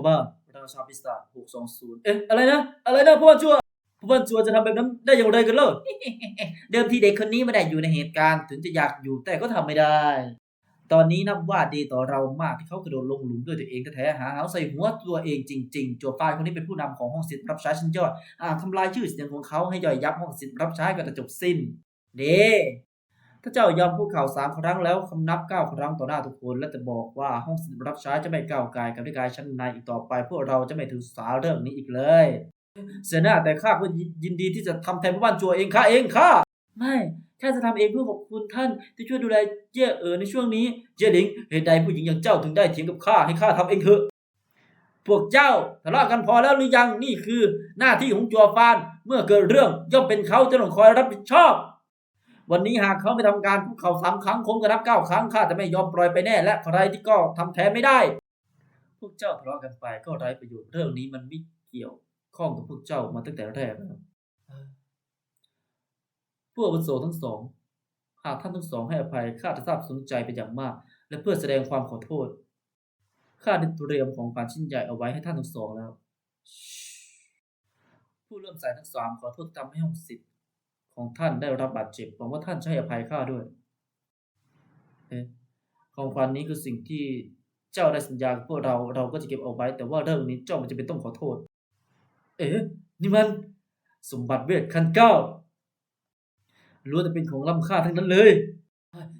เขาบ้าราชาปีศาจหกสองศูนย์เอ๊ะอะไรนะ อะไรนะผู้บันชัวผู้บันชัวจะทำแบบนั้นได้อย่างไรกันเล่าเดิมทีเด็กคนนี้ไม่ได้อยู่ในเหตุการณ์ถึงจะอยากอยู่แต่ก็ทำไม่ได้ ตอนนี้นับว่าดีต่อเรามากที่เขากระโดดลงหลุมด้วยตัวเองแท้ๆหาเหาใส่หัวตัวเองจริงๆจัวฟ้ายคนนี้เป็นผู้นำของห้องศิษย์รับใช้ชั้นยอดอ่ากทำลายชื่อเสียงของเขาให้ย่อยยับห้องศิษย์รับใช้ก็จะจบสิ้น เด้ ถ้าเจ้ายอมพูดข่าวสามครั้งแล้วคำนับเก้าครั้งต่อหน้าทุกคน และจะบอกว่าห้องศิษย์รับใช้จะไม่ก้าวไกลกับนิกายชั้นในอีกต่อไป พวกเราจะไม่ถือสาเรื่องนี้อีกเลย เสียหน้าแต่ข้าก็ยินดีที่จะทำแทนผู้บ้านจัวเองข้าเองข้าไม่ข้าจะทำเองเพื่อขอบคุณท่านที่ช่วยดูแลเย่เอ๋อในช่วงนี้เย่หลิงเหตุใดผู้หญิงอย่างเจ้าถึงได้เถียงกับข้าให้ข้าทำเองเถอะพวกเจ้าทะเลาะกันพอแล้วหรือยังนี่คือ หน้าที่ของจัวฟานเมื่อเกิดเรื่องย่อมเป็นเขาจะต้องคอยรับผิดชอบ วันนี้หากเขาไม่ทำการคุกเข่าสามครั้งคงกระนับเก้าครั้งข้าจะไม่ยอมปล่อยไปแน่ และใครที่ก็ทำแทนไม่ได้ พวกเจ้าทะเลาะกันไปก็ไร้ประโยชน์เรื่องนี้มันไม่เกี่ยวข้องกับพวกเจ้ามาตั้งแต่แรกแล้วผู้อาวุโสทั้งสอง หากท่านทั้งสองให้อภัยข้าจะซาบซึ้งใจเป็นอย่างมาก และเพื่อแสดงความขอโทษข้าได้เตรียมของขวัญชิ้นใหญ่เอาไว้ให้ท่านทั้งสองแล้ว ผู้เริ่มสายทั้งสามขอโทษทำให้ห้องสิทธิ์ ของท่านได้รับบาดเจ็บหวังว่าท่านจะให้อภัยข้าด้วยของขวัญนี้คือสิ่งที่เจ้าได้สัญญากับพวกเราเราก็จะเก็บเอาไว้ แต่ว่าเรื่องนี้เจ้ามันจะเป็นต้องขอโทษ เอ๊ะนี่มัน สมบัติเวทขั้นเก้าล้วนแต่เป็นของล้ำค่าทั้งนั้นเลย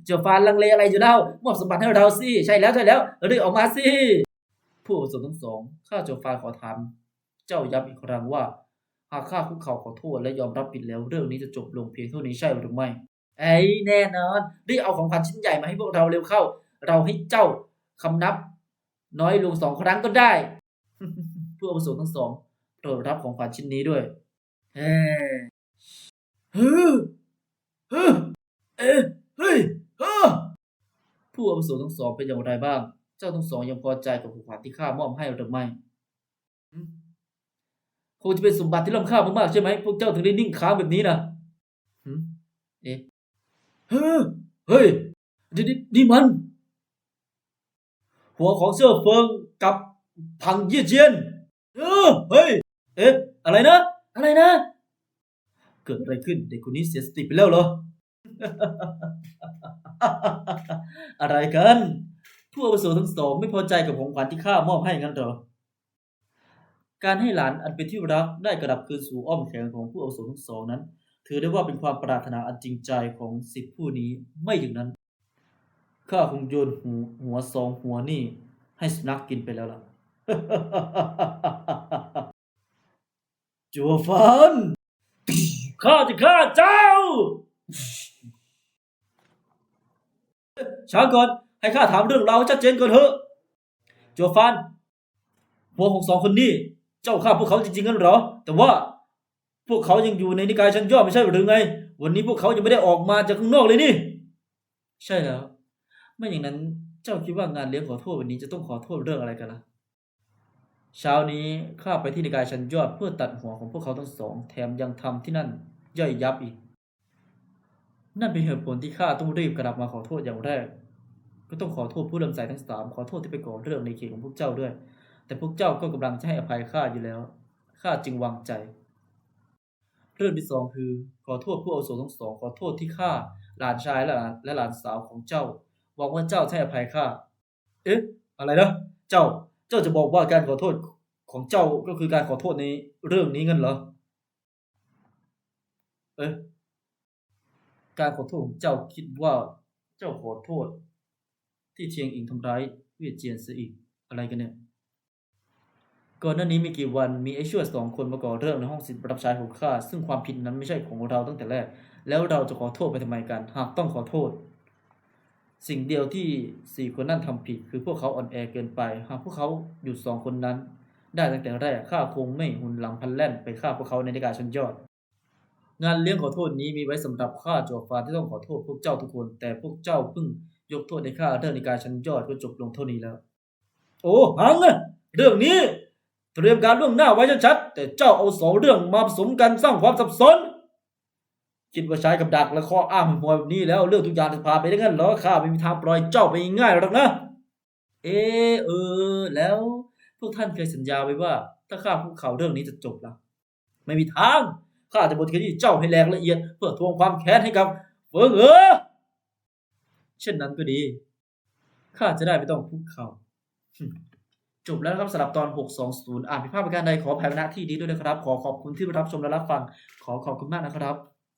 เจ้าฟานลังเลอะไรอยู่เล่ามอบสมบัติให้เราสิใช่แล้วใช่แล้วรีบออกมาสิผู้อาวุโสทั้งสองข้าเจ้าฟานขอถามเจ้าย้ำอีกครั้งว่า หากข้าคุกเข่าขอโทษและยอมรับผิดแล้วเรื่องนี้จะจบลงเพียงเท่านี้ใช่หรือไม่ ไอ้แน่นอนรีบเอาของขวัญชิ้นใหญ่มาให้พวกเราเร็วเข้า เราให้เจ้าคำนับ น้อยลงสองครั้งก็ได้ผู้อาวุโสทั้งสองโปรดรับของขวัญชิ้นนี้ด้วยเฮ้ฮึฮึเอ๊ะเฮ้ยฮึผู้อาวุโสทั้งสองเป็นอย่างไรบ้าง เจ้าทั้งสองยังพอใจกับของขวัญที่ข้ามอบให้หรือไม่ คงจะเป็นสมบัติที่ล้ำค่ามากๆใช่ไหมพวกเจ้าถึงได้นิ่งค้างแบบนี้นะเอ๊ะเฮ้ยเฮ้ยนี่นี่นี่มัน หัวของเสื้อเฟิงกับพังเยี่ยเจียนเออเฮ้ย เอ๊ะ อะไรนะ อะไรนะ เกิดอะไรขึ้นเด็กคนนี้เสียสติไปแล้วเหรอ อะไรกันผู้อาวุโสทั้งสองไม่พอใจกับของขวัญที่ข้ามอบให้งั้นเหรอ การให้หลานอันเป็นที่รักได้กระดับคืนสู่อ้อมแขนของผู้อาวุโสทั้งสองนั้น ถือได้ว่าเป็นความปรารถนาอันจริงใจของสิทธิผู้นี้ไม่อย่างนั้นข้าคงโยนหัวหัวสองหัวนี่ ให้สุนัขกินไปแล้วล่ะ จัวฟันข้าจะฆ่าเจ้าช้าก่อน ให้ข้าถามเรื่องราวชัดเจนก่อนเถอะ จัวฟันหัวของสองคนนี้ เจ้าฆ่าพวกเขาจริงๆกันเหรอ แต่ว่าพวกเขายังอยู่ในนิกายชั้นยอดไม่ใช่หรือไง วันนี้พวกเขายังไม่ได้ออกมาจากข้างนอกเลยนี่ ใช่แล้ว ไม่อย่างนั้นเจ้าคิดว่างานเลี้ยงขอโทษวันนี้จะต้องขอโทษเรื่องอะไรกันล่ะ เช้านี้ข้าไปที่นิกายชั้นยอดเพื่อตัดหัวของพวกเขาทั้งสอง แถมยังทำที่นั่น ย่อยยับอีก นั่นเป็นเหตุผลที่ข้าต้องรีบกลับมาขอโทษอย่างแรก ก็ต้องขอโทษผู้เริ่มใสทั้งสามขอโทษที่ไปก่อเรื่องในเขตของพวกเจ้าด้วย แต่พวกเจ้าก็กำลังจะให้อภัยข้าอยู่แล้ว ข้าจึงวางใจ เรื่องที่สองคือ ขอโทษผู้อาวุโสทั้งสอง ขอโทษที่ข้าหลานชายและหลานและหลานสาวของเจ้าหวังว่าเจ้าจะให้อภัยข้า เอ๊ะ อะไรนะ เจ้า เจ้าจะบอกว่าการขอโทษของเจ้าก็คือการขอโทษในเรื่องนี้งั้นเหรอ เอ๊ะ การขอโทษของเจ้าคิดว่าเจ้าขอโทษ ที่เชียงอิงทำร้ายเวียดเจียนเสียอีกอะไรกันเนี่ย ก่อนหน้านี้ไม่กี่วันมีไอ้ชั่วสองคนมาก่อเรื่องในห้องสิทธิ์รับใช้ของข้าซึ่งความผิดนั้นไม่ใช่ของเราตั้งแต่แรก แล้วเราจะขอโทษไปทำไมกัน หากต้องขอโทษ สิ่งเดียวที่สี่คนนั้นทำผิด คือพวกเขาอ่อนแอเกินไป หากพวกเขาหยุดสองคนนั้น ได้ตั้งแต่แรกข้าคงไม่หุ่นหลังพันแล่นไปฆ่าพวกเขาในนิกายชั้นยอด งานเลี้ยงขอโทษนี้มีไว้สำหรับข้าจวบฟ้าที่ต้องขอโทษพวกเจ้าทุกคน แต่พวกเจ้าเพิ่งยกโทษให้ข้าเรื่องนิกายชั้นยอดก็จบลงเท่านี้แล้ว โอ้หังอะเรื่องนี้ เตรียมการล่วงหน้าไว้ชัดๆแต่เจ้าเอาสองเรื่องมาผสมกันสร้างความสับสนคิดว่าใช้กับดักและข้ออ้างหวยแบบนี้แล้วเรื่องทุกอย่างจะพาไปได้งั้นเหรอข้าไม่มีทางปล่อยเจ้าไปง่ายหรอกนะ เออเออ แล้วพวกท่านเคยสัญญาไว้ว่า ถ้าข้าคุกเข่าเรื่องนี้จะจบละไม่มีทางข้าจะบทขยี้เจ้าให้แหลกละเอียด เพื่อทวงความแค้นให้กับเฟิงเออเช่นนั้นก็ดีข้าจะได้ไม่ต้องคุกเข่า จบแล้วครับสำหรับตอน 620 อ่านผิดพลาดประการใดขออภัยณที่นี้ด้วยนะครับ ขอขอบคุณที่รับชมและรับฟัง ขอขอบคุณมากนะครับ